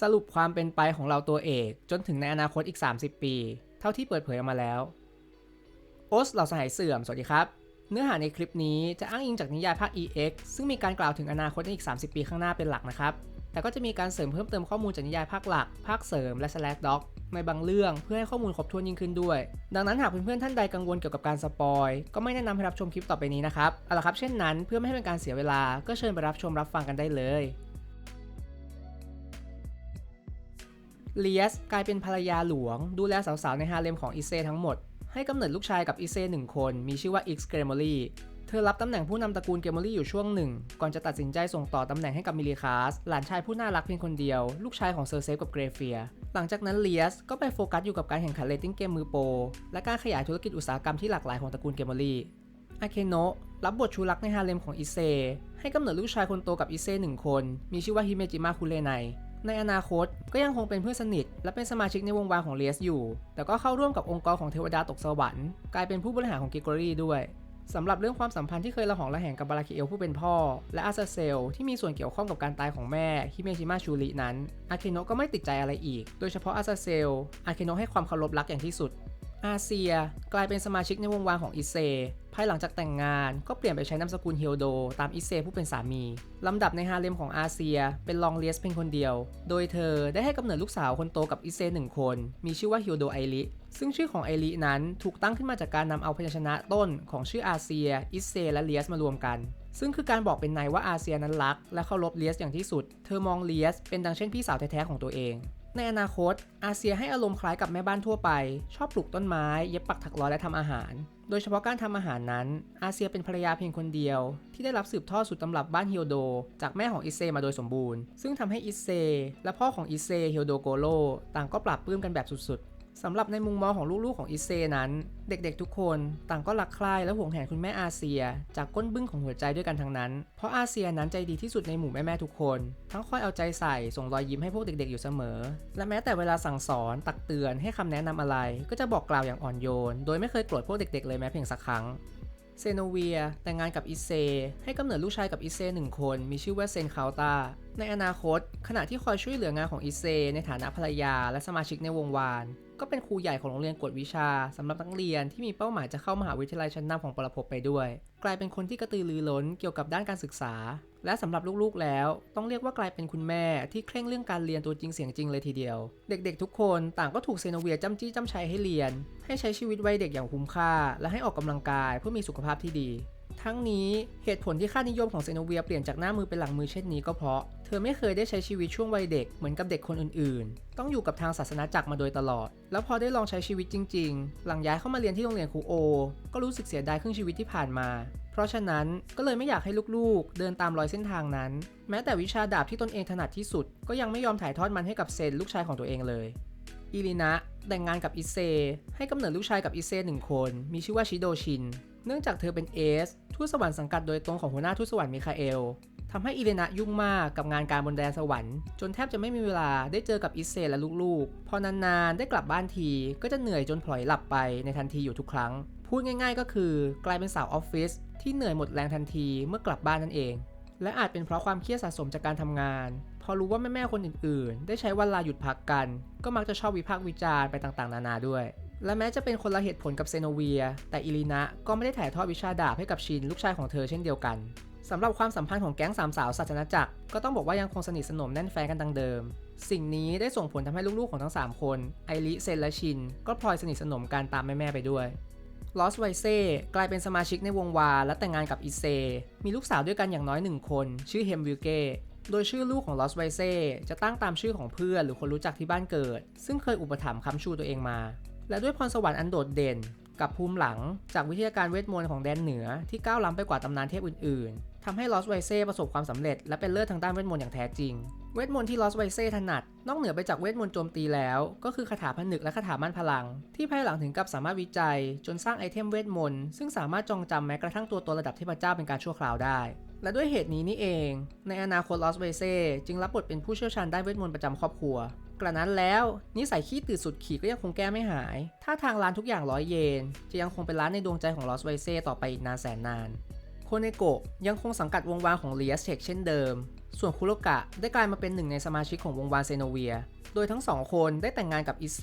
สรุปความเป็นไปของเราตัวเอกจนถึงในอนาคตอีก 30 ปี เท่าที่เปิดเผยออกมาแล้ว โอสเหล่าสหายเสื่อม สวัสดีครับ เนื้อหาในคลิปนี้จะอ้างอิงจากนิยายภาค EX ซึ่งมีการกล่าวถึงอนาคตในอีก 30 ปีข้างหน้าเป็นหลักนะครับ แต่ก็จะมีการเสริมเพิ่มเติมข้อมูลจากนิยายภาคหลัก ภาคเสริมและ slash doc ในบางเรื่องเพื่อให้ข้อมูลครบถ้วนยิ่งขึ้นด้วย ดังนั้นหากเพื่อนๆท่านใดกังวลเกี่ยวกับการสปอยก็ไม่แนะนำให้รับชมคลิปต่อไปนี้นะครับเอาละครับเช่นนั้นเพื่อไม่ให้เป็นการเสียเวลาก็เชิญไปรับชมรับฟังกันได้เลย เลียสกลายเป็นภรรยาหลวง ดูแลสาวๆในฮาเลมของอิเซทั้งหมด ให้กำเนิดลูกชายกับอิเซหนึ่งคน มีชื่อว่าอิกส์เกรมอรีเธอรับตำแหน่งผู้นำตระกูลเกรมอรี่อยู่ช่วงหนึ่ง ก่อนจะตัดสินใจส่งต่อตำแหน่งให้กับมิลิคาส หลานชายผู้น่ารักเพียงคนเดียว ลูกชายของเซอร์เซฟกับเกรเฟีย หลังจากนั้นเลียสก็ไปโฟกัสอยู่กับการแข่งขันเรตติ้งเกมมือโปร และการขยายธุรกิจอุตสาหกรรมที่หลากหลายของตระกูลเกมอรี่อาเคโนะรับบทชูรักในฮาเลมของอิเซ ให้กำเนิดลูกชายคนโตกับอิเซหนึ่งคน มีชื่อว่าฮิเมจิมะคุเรไน ในอนาคตก็ยังคงเป็นเพื่อนสนิท และเป็นสมาชิกในวงวานของเลสอยู่ แต่ก็เข้าร่วมกับองค์กรของเทวดาตกสวรรค์กลายเป็นผู้บริหารของกิโกรีด้วยสำหรับเรื่องความสัมพันธ์ที่เคยระหองระแหงกับบาราคิเอลผู้เป็นพ่อ และอาซาเซลที่มีส่วนเกี่ยวข้องกับการตายของแม่ฮิเมจิมะชูรินั้นอาเคโนะก็ไม่ติดใจอะไรอีก โดยเฉพาะอาซาเซลอาเคโนะให้ความเคารพรักอย่างที่สุด อาเซียกลายเป็นสมาชิกในวงวานของอิเซ ภายหลังจากแต่งงานก็เปลี่ยนไปใช้นามสกุลเฮียวโด ตามอิเซผู้เป็นสามี ลำดับในฮาเลมของอาเซียเป็นลองเลียสเพียงคนเดียว โดยเธอได้ให้กำเนิดลูกสาวคนโตกับอิเซหนึ่งคน มีชื่อว่าเฮิวโดไอริซึ่งชื่อของไอรินั้นถูกตั้งขึ้นมาจากการนำเอาพยัญชนะต้นของชื่ออาเซีย อิเซ และเลียสมารวมกัน ซึ่งคือการบอกเป็นในว่าอาเซียนั้นรัก และเคารพเลียสอย่างที่สุด เธอมองเลียสเป็นดังเช่นพี่สาวแท้ๆของตัวเอง ในอนาคต อาเซียให้อารมณ์คล้ายกับแม่บ้านทั่วไป ชอบปลูกต้นไม้ เย็บปักถักร้อยและทำอาหาร โดยเฉพาะการทำอาหารนั้น อาเซียเป็นภรรยาเพียงคนเดียว ที่ได้รับสืบทอดสูตรตำรับบ้านเฮียโด จากแม่ของอิเซมาโดยสมบูรณ์ ซึ่งทำให้อิเซและพ่อของอิเซเฮียโดโกโลต่างก็ปรับปลื้มกันแบบสุดๆ สำหรับในมุมมองของลูกๆของอิเซนั้น เด็กๆทุกคนต่างก็รักใคร่และห่วงแหนคุณแม่อาเซีย จากก้นบึ้งของหัวใจด้วยกันทั้งนั้น เพราะอาเซียนั้นใจดีที่สุดในหมู่แม่ๆทุกคน ทั้งคอยเอาใจใส่ส่งรอยยิ้มให้พวกเด็กๆอยู่เสมอ และแม้แต่เวลาสั่งสอนตักเตือนให้คำแนะนำอะไร ก็จะบอกกล่าวอย่างอ่อนโยน โดยไม่เคยโกรธพวกเด็กๆเลยแม้เพียงสักครั้งเซโนเวียแต่งงานกับอิเซ ให้กำเนิดลูกชายกับอิเซหนึ่งคน มีชื่อว่าเซนคาตา ในอนาคต ขณะที่คอยช่วยเหลืองานของอิเซ ในฐานะภรรยา และสมาชิกในวงวาน ก็เป็นครูใหญ่ของโรงเรียนกวดวิชาสำหรับนักเรียนที่มีเป้าหมายจะเข้ามหาวิทยาลัยชั้นนำของปรภพไปด้วย กลายเป็นคนที่กระตือรือร้นเกี่ยวกับด้านการศึกษา และสำหรับลูกๆแล้ว ต้องเรียกว่ากลายเป็นคุณแม่ที่เคร่งเรื่องการเรียนตัวจริงเสียงจริงเลยทีเดียว เด็กๆ ทุกคนต่างก็ถูกเซโนเวียจ้ำจี้จ้ำชัยให้เรียน ให้ใช้ชีวิตวัยเด็กอย่างคุ้มค่า และให้ออกกำลังกายเพื่อมีสุขภาพที่ดี ทั้งนี้เหตุผลที่ค่านิยมของเซโนเวียเปลี่ยนจากหน้ามือเป็นหลังมือเช่นนี้ก็เพราะ เธอไม่เคยได้ใช้ชีวิตช่วงวัยเด็กเหมือนกับเด็กคนอื่นๆ ต้องอยู่กับทางศาสนาจักรมาโดยตลอด แล้วพอได้ลองใช้ชีวิตจริง ๆ หลังย้ายเข้ามาเรียนที่โรงเรียนคูโอ ก็รู้สึกเสียดายครึ่งชีวิตที่ผ่านมา เพราะฉะนั้นก็เลยไม่อยากให้ลูกๆ เดินตามรอยเส้นทางนั้น แม้แต่วิชาดาบที่ตนเองถนัดที่สุด ก็ยังไม่ยอมถ่ายทอดมันให้กับเซนลูกชายของตัวเองเลย อิรินะแต่งงานกับอิเซ ให้กำเนิดลูกชายกับอิเซหนึ่งคน มีชื่อว่าชิโดชิน เนื่องจากเธอเป็นเอสทูตสวรรค์สังกัดโดยตรงของหัวหน้าทูตสวรรค์มิคาเอลทำให้อิเรนะยุ่งมากกับงานการบนแดนสวรรค์จนแทบจะไม่มีเวลาได้เจอกับอิเซและลูกๆ พอนานๆ ได้กลับบ้านทีก็จะเหนื่อยจนพลอยหลับไปในทันทีอยู่ทุกครั้ง พูดง่ายๆ ก็คือกลายเป็นสาวออฟฟิศที่เหนื่อยหมดแรงทันทีเมื่อกลับบ้านนั่นเอง และอาจเป็นเพราะความเครียดสะสมจากการทำงาน พอรู้ว่าแม่ๆคนอื่นๆ ได้ใช้วันลาหยุดพักกัน ก็มักจะชอบวิพากษ์วิจารณ์ไปต่างๆ นานาด้วย และแม้จะเป็นคนละเหตุผลกับเซโนเวีย แต่อิลินะก็ไม่ได้ถ่ายทอดวิชาดาบให้กับชินลูกชายของเธอเช่นเดียวกันสำหรับความสัมพันธ์ของแก๊งสามสาวศาสนาจักรก็ต้องบอกว่ายังคงสนิทสนมแน่นแฟนกันดังเดิม สิ่งนี้ได้ส่งผลทำให้ลูกๆของทั้ง 3 คน ไอริเซนและชิน ก็พลอยสนิทสนมกันตามแม่ ๆ ไปด้วยลอสไวเซ่กลายเป็นสมาชิกในวงวาและแต่งงานกับอิเซ มีลูกสาวด้วยกันอย่างน้อยหนึ่งคน ชื่อเฮมวิลเก้ โดยชื่อลูกของลอสไวเซ่จะตั้งตามชื่อของเพื่อนหรือคนรู้จักที่บ้านเกิด ซึ่งเคยอุปถัมภ์ค้ำชูตัวเองมา และด้วยพรสวรรค์อันโดดเด่น กับภูมิหลัง จากวิทยาการเวทมนต์ของแดนเหนือที่ก้าวล้ำไปกว่าตำนานเทพอื่นๆทำให้ลอสไวเซ่ประสบความสำเร็จและเป็นเลิศทางด้านเวทมนต์อย่างแท้จริง เวทมนต์ที่ลอสไวเซ่ถนัด นอกเหนือไปจากเวทมนต์โจมตีแล้ว ก็คือคาถาผนึกและคาถามั่นพลัง ที่ภายหลังถึงกับสามารถวิจัย จนสร้างไอเทมเวทมนต์ซึ่งสามารถจองจำแม้กระทั่งตัวตนระดับเทพเจ้าเป็นการชั่วคราวได้ และด้วยเหตุนี้นี่เอง ในอนาคตลอสไวเซจึงรับบทเป็นผู้เชี่ยวชาญด้านเวทมนต์ประจำครอบครัว กระนั้นแล้ว นิสัยขี้ตื่นสุดขีดก็ยังคงแก้ไม่หาย ถ้าทางร้านทุกอย่างร้อยเยน จะยังคงเป็นร้านในดวงใจของลอสไวเซต่อไปอีกนานแสนนานโคเนโกะยังคงสังกัดวงวานของเลียสเทคเช่นเดิม ส่วนคุโรกะได้กลายมาเป็นหนึ่งในสมาชิกของวงวานเซโนเวีย โดยทั้งสองคนได้แต่งงานกับอิเซ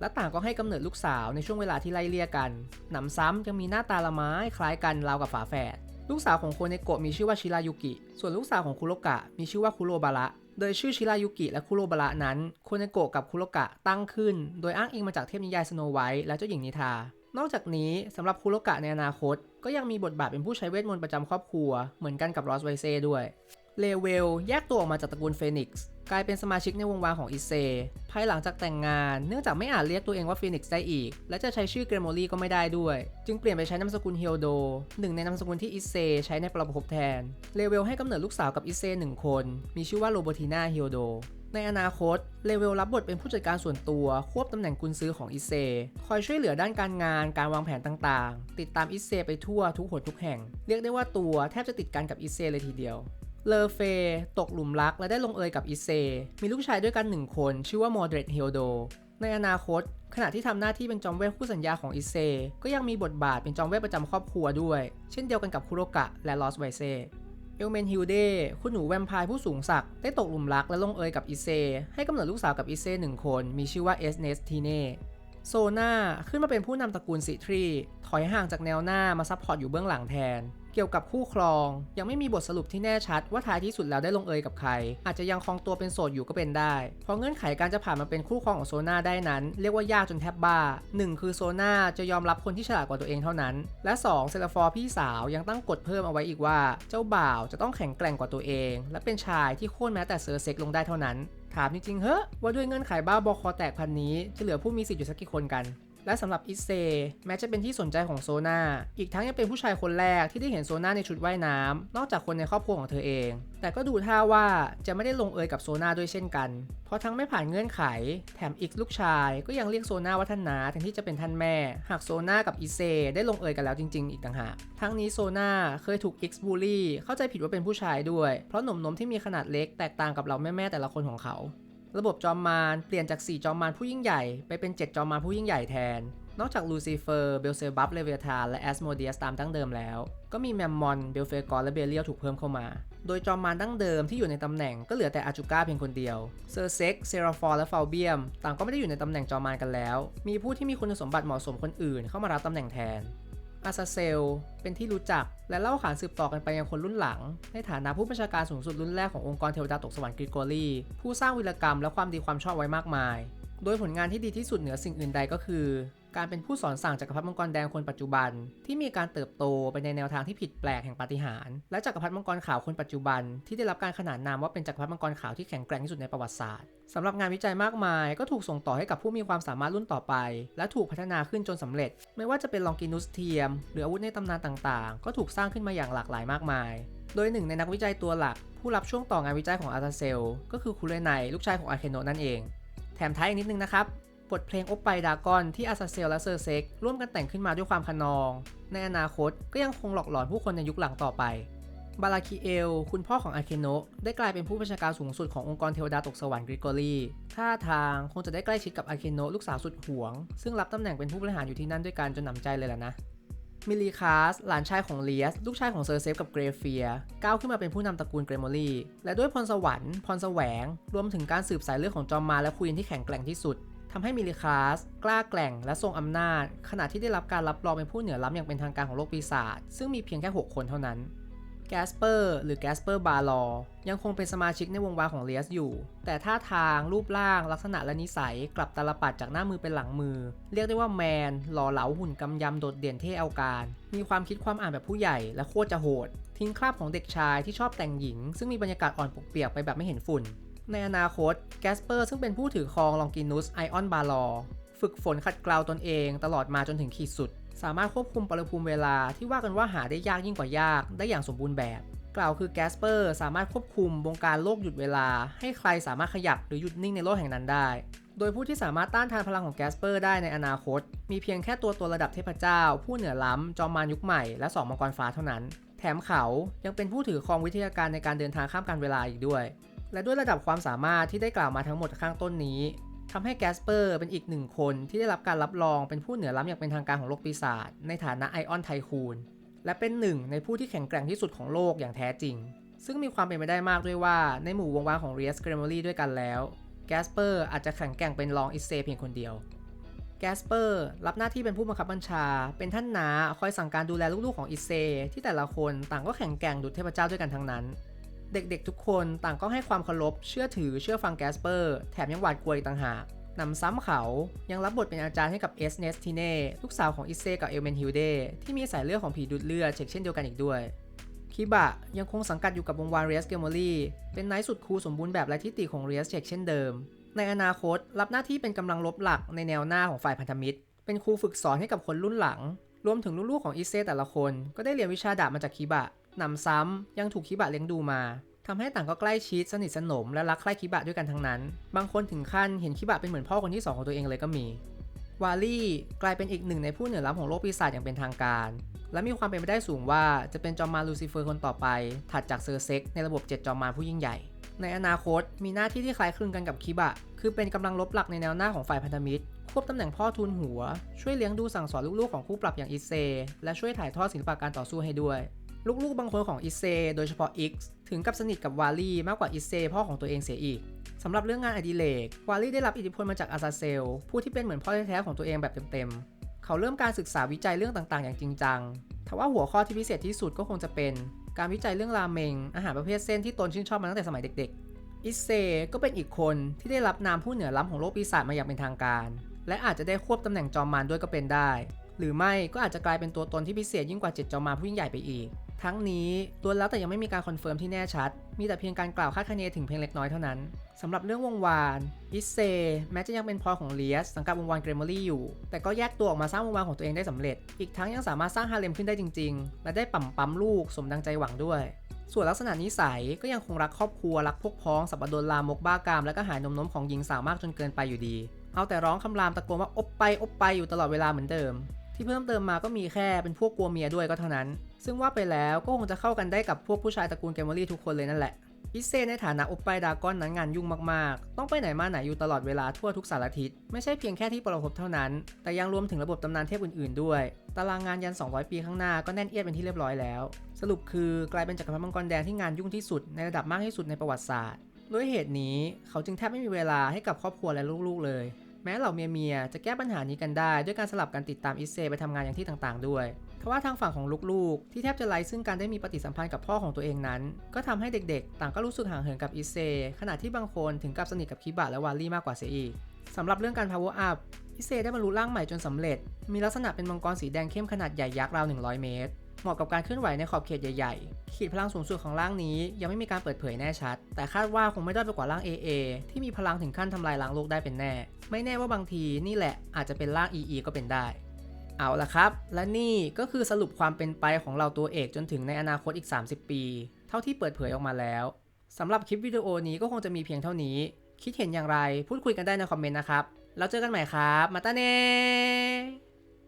และต่างก็ให้กำเนิดลูกสาวในช่วงเวลาที่ไล่เลี่ยกัน หนำซ้ำยังมีหน้าตาละไม้คล้ายกันราวกับฝาแฝด ลูกสาวของโคเนโกะมีชื่อว่าชิรายุกิ ส่วนลูกสาวของคุโรกะมีชื่อว่าคุโรบาระ โดยชื่อชิรายุกิและคุโรบาระนั้น โคเนโกะกับคุโรกะตั้งขึ้น โดยอ้างอิงมาจากเทพนิยายสโนไวท์และเจ้าหญิงนิทา นอกจากนี้สำหรับคุโรกะในอนาคต ก็ยังมีบทบาทเป็นผู้ใช้เวทมนต์ประจำครอบครัว เหมือนกันกับรอสไวเซ่ด้วย เลเวลแยกตัวออกมาจากตระกูลเฟนิกซ์ กลายเป็นสมาชิกในวงวานของอิเซ ภายหลังจากแต่งงาน เนื่องจากไม่อาจเรียกตัวเองว่าฟีนิกซ์ได้อีก และจะใช้ชื่อเกรโมลีก็ไม่ได้ด้วย จึงเปลี่ยนไปใช้นามสกุลเฮียโด หนึ่งในนามสกุลที่อิเซ ใช้ในประภพแทน เลเวลให้กำเนิดลูกสาวกับอิเซหนึ่งคน มีชื่อว่าโรโบติน่าเฮียโดในอนาคต เลเวลรับบทเป็นผู้จัดการส่วนตัว ควบตำแหน่งกุนซือของอิเซ คอยช่วยเหลือด้านการงาน การวางแผนต่างๆ ติดตามอิเซไปทั่วทุกหนทุกแห่ง เรียกได้ว่าตัวแทบจะติดกันกับอิเซเลยทีเดียว เลอเฟตกหลุมรักและได้ลงเอยกับอิเซ มีลูกชายด้วยกันหนึ่งคน ชื่อว่าโมเดรตเฮลโด ในอนาคต ขณะที่ทำหน้าที่เป็นจอมเวทคู่สัญญาของอิเซ ก็ยังมีบทบาทเป็นจอมเวทประจำครอบครัวด้วย เช่นเดียวกันกับคุโรกะและลอสไวเซเอลเมนฮิลเดคุณหนูแวมไพร์ผู้สูงศักดิ์ได้ตกหลุมรักและลงเอยกับอิเซ ให้กำเนิดลูกสาวกับอิเซหนึ่งคน มีชื่อว่าเอสเนสทีเน่โซนาขึ้นมาเป็นผู้นำตระกูลสิทรีถอยห่างจากแนวหน้ามาซัพพอร์ตอยู่เบื้องหลังแทน เกี่ยวกับคู่ครอง ยังไม่มีบทสรุปที่แน่ชัดว่าท้ายที่สุดแล้วได้ลงเอยกับใคร อาจจะยังครองตัวเป็นโสดอยู่ก็เป็นได้ เพราะเงื่อนไขการจะผ่านมาเป็นคู่ครองของโซนาได้นั้น เรียกว่ายากจนแทบบ้า 1 คือโซนาจะยอมรับคนที่ฉลาดกว่าตัวเองเท่านั้น และ 2 เซลฟอร์พี่สาวยังตั้งกฎเพิ่มเอาไว้อีกว่า เจ้าบ่าวจะต้องแข็งแกร่งกว่าตัวเอง และเป็นชายที่โค่นแม้แต่เซอร์เซ็กลงได้เท่านั้นถามจริงๆ เฮ้ว่าด้วยเงื่อนไขบ้าบอคอแตกพันนี้ จะเหลือผู้มีสิทธิ์อยู่สักกี่คนกัน และสำหรับอิเซแม้จะเป็นที่สนใจของโซนาอีกทั้งยังเป็นผู้ชายคนแรกที่ได้เห็นโซนาในชุดว่ายน้ำนอกจากคนในครอบครัวของเธอเอง แต่ก็ดูท่าว่าจะไม่ได้ลงเอยกับโซนาด้วยเช่นกัน เพราะทั้งไม่ผ่านเงื่อนไข แถมอีกลูกชายก็ยังเรียกโซนาว่าท่านนาแทนที่จะเป็นท่านแม่ หากโซนากับอิเซได้ลงเอยกันแล้วจริง ๆ อีกต่างหาก ทั้งนี้โซนาเคยถูกอิกซ์บูลลี่เข้าใจผิดว่าเป็นผู้ชายด้วย เพราะหนุ่มนมที่มีขนาดเล็กแตกต่างกับเราแม่ๆแต่ละคนของเขา ระบบจอมมารเปลี่ยนจาก 4 จอมมารผู้ยิ่งใหญ่ ไปเป็น 7 จอมมารผู้ยิ่งใหญ่แทน นอกจากลูซิเฟอร์ เบลเซบับเลเวธานและแอสโมเดียสตามดั้งเดิมแล้ว ก็มีแมมมอน เบลเฟกอนและเบเลียลถูกเพิ่มเข้ามา โดยจอมมารดั้งเดิมที่อยู่ในตำแหน่งก็เหลือแต่อาจูก้าเพียงคนเดียว เซอร์เซ็ก เซราฟอร์และฟาเบียม ต่างก็ไม่ได้อยู่ในตำแหน่งจอมมารกันแล้ว มีผู้ที่มีคุณสมบัติเหมาะสมคนอื่นเข้ามารับตำแหน่งแทน อาซาเซล เป็นที่รู้จัก และเล่าขานสืบต่อกันไปยังคนรุ่นหลัง ในฐานะผู้บัญชาการสูงสุดรุ่นแรกขององค์กรเทวดาตกสวรรค์กริโกรีผู้สร้างวีรกรรมและความดีความชอบไว้มากมาย โดยผลงานที่ดีที่สุดเหนือสิ่งอื่นใดก็คือ การเป็นผู้สอนสั่งจักรพรรดิมังกรแดงคนปัจจุบัน ที่มีการเติบโตไปในแนวทางที่ผิดแปลกแห่งปาฏิหาริย์และจักรพรรดิมังกรขาวคนปัจจุบัน ที่ได้รับการขนานนามว่าเป็นจักรพรรดิมังกรขาวที่แข็งแกร่งที่สุดในประวัติศาสตร์สำหรับงานวิจัยมากมาย ก็ถูกส่งต่อให้กับผู้มีความสามารถรุ่นต่อไป และถูกพัฒนาขึ้นจนสำเร็จ ไม่ว่าจะเป็นลองกินุสเทียม หรืออาวุธในตำนานต่างๆ ก็ถูกสร้างขึ้นมาอย่างหลากหลายมากมาย โดยหนึ่งในนักวิจัยตัวหลัก ผู้รับช่วงต่องานวิจัยของอาร์ตาเซล ก็คือคุเรไนลูกชายของอาเคโนนั่นเอง แถมท้ายอีกนิดนึงนะครับ บทเพลงโอปไปดากอนที่อาซาเซลและเซอร์เซ็กร่วมกันแต่งขึ้นมาด้วยความขนอง ในอนาคตก็ยังคงหลอกหลอนผู้คนในยุคหลังต่อไป บาราคิเอล คุณพ่อของอาเคโนะได้กลายเป็นผู้บัญชาการสูงสุดขององค์กรเทวดาตกสวรรค์กริโกรีท่าทางคงจะได้ใกล้ชิดกับอาเคโนะลูกสาวสุดหวง ซึ่งรับตำแหน่งเป็นผู้บริหารอยู่ที่นั่นด้วยกันจนหนำใจเลยล่ะนะมิลลีคาส หลานชายของเลียส ลูกชายของเซอร์เซฟกับเกรเฟีย ก้าวขึ้นมาเป็นผู้นำตระกูลเกรโมลีและด้วยพรสวรรค์ พรแสวง รวมถึงการสืบสายเลือดของจอมมาและควีนที่แข็งแกร่งที่สุด ทำให้มิลิคาสกล้าแกร่งและทรงอำนาจ ขณะที่ได้รับการรับรองเป็นผู้เหนือล้ำอย่างเป็นทางการของโลกปีศาจซึ่งมีเพียงแค่ 6 คนเท่านั้นแกสเปอร์หรือแกสเปอร์บาลอยังคงเป็นสมาชิกในวงวานของเลียสอยู่ แต่ท่าทางรูปร่างลักษณะและนิสัยกลับตาลปัดจากหน้ามือเป็นหลังมือ เรียกได้ว่าแมน หล่อเหลาหุ่นกำยำโดดเด่นเท่เอาการ มีความคิดความอ่านแบบผู้ใหญ่และโคตรจะโหด ทิ้งคราบของเด็กชายที่ชอบแต่งหญิง ซึ่งมีบรรยากาศอ่อนปกเปียกไปแบบไม่เห็นฝุ่น ในอนาคตแกสเปอร์ซึ่งเป็นผู้ถือครองลองกินุสไอออนบาลอฝึกฝนขัดเกลาตนเองตลอดมาจนถึงขีดสุด สามารถควบคุมปริภูมิเวลาที่ว่ากันว่าหาได้ยากยิ่งกว่ายากได้อย่างสมบูรณ์แบบ กล่าวคือแกสเปอร์สามารถควบคุมวงการโลกหยุดเวลา ให้ใครสามารถขยับหรือหยุดนิ่งในโลกแห่งนั้นได้ โดยผู้ที่สามารถต้านทานพลังของแกสเปอร์ได้ในอนาคต มีเพียงแค่ตัวตัวระดับเทพเจ้า ผู้เหนือล้ำจอมมารยุคใหม่และสองมังกรฟ้าเท่านั้น แถมเขายังเป็นผู้ถือครองวิทยาการในการเดินทางข้ามการเวลาอีกด้วย และด้วยระดับความสามารถที่ได้กล่าวมาทั้งหมดข้างต้นนี้ทำให้แกสเปอร์เป็นอีกหนึ่งคนที่ได้รับการรับรองเป็นผู้เหนือล้ำอย่างเป็นทางการของโลกปีศาจในฐานะไอออนไทคูนและเป็นหนึ่งในผู้ที่แข็งแกร่งที่สุดของโลกอย่างแท้จริง ซึ่งมีความเป็นไปได้มากด้วยว่าในหมู่วงวานของเรียสเกรมอรี่ด้วยกันแล้วแกสเปอร์อาจจะแข่งแกร่งเป็นรองอิเซเพียงคนเดียวแกสเปอร์รับหน้าที่เป็นผู้บังคับบัญชา เป็นท่านนาคอยสั่งการดูแลลูกๆของอิเซ ที่แต่ละคนต่างก็แข็งแกร่งดุจเทพเจ้าด้วยกันทั้งนั้น เด็กๆทุกคนต่างก็ให้ความเคารพเชื่อถือเชื่อฟังแกสเปอร์ แถมยังหวาดกลัวอีกต่างหากนำซ้ำเขายังรับบทเป็นอาจารย์ให้กับเอสเนสทีเน่ลูกสาวของอิเซกับเอลเมนฮิลเดที่มีสายเลือดของผีดูดเลือดเช่นเดียวกันอีกด้วยคิบะยังคงสังกัดอยู่กับวงวานเรียสเกมอรี่เป็นไนท์สุดคูลสมบูรณ์แบบและทิฏฐิของเรียสเชกเช่นเดิม ในอนาคตรับหน้าที่เป็นกำลังลบหลักในแนวหน้าของฝ่ายพันธมิตร เป็นครูฝึกสอนให้กับคนรุ่นหลัง รวมถึงลูกๆของอิเซแต่ละคน ก็ได้เรียนวิชาดาบมาจากคิบะ นำซ้ำยังถูกคิบะเลี้ยงดูมาทำให้ต่างก็ใกล้ชิดสนิทสนมและรักใคร่คิบะด้วยกันทั้งนั้น บางคนถึงขั้นเห็นคิบะเป็นเหมือนพ่อคนที่สองของตัวเองเลยก็มี วาลี่กลายเป็นอีกหนึ่งในผู้เหนือล้ำของโลกปีศาจอย่างเป็นทางการ และมีความเป็นไปได้สูงว่าจะเป็นจอมมารลูซิเฟอร์คนต่อไป ถัดจากเซอร์เซ็กในระบบ 7 จอมมารผู้ยิ่งใหญ่ ในอนาคตมีหน้าที่ที่คล้ายคลึงกันกับคิบะ คือเป็นกำลังลบหลักในแนวหน้าของฝ่ายพันธมิตร ควบตำแหน่งพ่อทูลหัว ช่วยเลี้ยงดูสั่งสอนลูกๆของคู่ปรับอย่างอิเซ และช่วยถ่ายทอดศิลปะการต่อสู้ให้ด้วย ลูกๆ บางคนของอิเซโดยเฉพาะ X ถึงกับสนิทกับวาลี่มากกว่าอิเซพ่อของตัวเองเสียอีกสำหรับเรื่องงานอดิเรกวาลี่ได้รับอิทธิพลมาจากอาซาเซล ผู้ที่เป็นเหมือนพ่อแท้ๆของตัวเองแบบเต็มๆ เขาเริ่มการศึกษาวิจัยเรื่องต่างๆ อย่างจริงจังทว่าหัวข้อที่พิเศษที่สุดก็คงจะเป็น การวิจัยเรื่องราเมง อาหารประเภทเส้นที่ตนชื่นชอบมาตั้งแต่สมัยเด็กๆ อิเซก็เป็นอีกคนที่ได้รับนามผู้เหนือล้ำของโลกปีศาจมาอย่างเป็นทางการ และอาจจะได้ควบตำแหน่งจอมมารด้วยก็เป็นได้ หรือไม่ก็อาจจะกลายเป็นตัวตนที่พิเศษยิ่งกว่าเจ็ดจอมมารผู้ยิ่งใหญ่ไปอีก ทั้งนี้ล้วนแล้วแต่ยังไม่มีการคอนเฟิร์มที่แน่ชัด มีแต่เพียงการกล่าวคาดคะเนถึงเพียงเล็กน้อยเท่านั้นสำหรับเรื่องวงวาน อิเซ แม้จะยังเป็นพอของเลียสสังกัดวงวานเกรมอรี่อยู่ แต่ก็แยกตัวออกมาสร้างวงวานของตัวเองได้สำเร็จ อีกทั้งยังสามารถสร้างฮาเลมขึ้นได้จริง ๆ และได้ปั๊มปั๊มลูกสมดังใจหวังด้วย ส่วนลักษณะนิสัยก็ยังคงรักครอบครัวรักพวกพ้องสับปะรดลามกบ้ากามและก็หายนมนมของหญิงสาวมากจนเกินไปอยู่ดี เอาแต่ร้องคำรามตะโกนว่าอบไปอบไปอยู่ตลอดเวลาเหมือนเดิม ที่เพิ่มเติมมาก็มีแค่เป็นพวกกลัวเมียด้วยก็เท่านั้น ซึ่งว่าไปแล้วก็คงจะเข้ากันได้กับพวกผู้ชายตระกูลแกมเมอรี่ทุกคนเลยนั่นแหละอิเซในฐานะอุปไปดากอนนั้นงานยุ่งมากๆ ต้องไปไหนมาไหนอยู่ตลอดเวลาทั่วทุกสารทิศ ไม่ใช่เพียงแค่ที่ปรภพเท่านั้น แต่ยังรวมถึงระบบตำนานเทพอื่นๆด้วย ตารางงานยัน 200 ปีข้างหน้าก็แน่นเอียดเป็นที่เรียบร้อยแล้ว สรุปคือกลายเป็นจักรพรรดิมังกรแดงที่งานยุ่งที่สุดในระดับมากที่สุดในประวัติศาสตร์ ด้วยเหตุนี้เขาจึงแทบไม่มีเวลาให้กับครอบครัวและลูกๆเลย แม้เหล่าเมียๆจะแก้ปัญหานี้กันได้ ด้วยการสลับกันติดตามอิเซไปทำงานอย่างที่ต่างๆ ด้วย ทว่าทางฝั่งของลูกๆ ที่แทบจะไร้ซึ่งการได้มีปฏิสัมพันธ์กับพ่อของตัวเองนั้น ก็ทำให้เด็กๆ ต่างก็รู้สึกห่างเหินกับอิเซ ขณะที่บางคนถึงกับสนิทกับคิบะและวาลี่มากกว่าเสียอีกสำหรับเรื่องการ power up อิเซได้บรรลุร่างใหม่จนสำเร็จ มีลักษณะเป็นมังกรสีแดงเข้มขนาดใหญ่ยักษ์ราว 100 เมตร เหมาะกับการเคลื่อนไหวในขอบเขตใหญ่ๆ ขีดพลังสูงสุดของร่างนี้ยังไม่มีการเปิดเผยแน่ชัด แต่คาดว่าคงไม่ได้ไปกว่าร่าง AA ที่มีพลังถึงขั้นทำลายล้างโลกได้เป็นแน่ ไม่แน่ว่าบางทีนี่แหละอาจจะเป็นร่าง EE ก็เป็นได้ เอาละครับ และนี่ก็คือสรุปความเป็นไปของเราตัวเอกจนถึงในอนาคตอีก 30 ปี เท่าที่เปิดเผยออกมาแล้วสำหรับคลิปวิดีโอนี้ก็คงจะมีเพียงเท่านี้ คิดเห็นอย่างไร พูดคุยกันได้ในคอมเมนต์นะครับ แล้วเจอกันใหม่ครับ มาตาเน่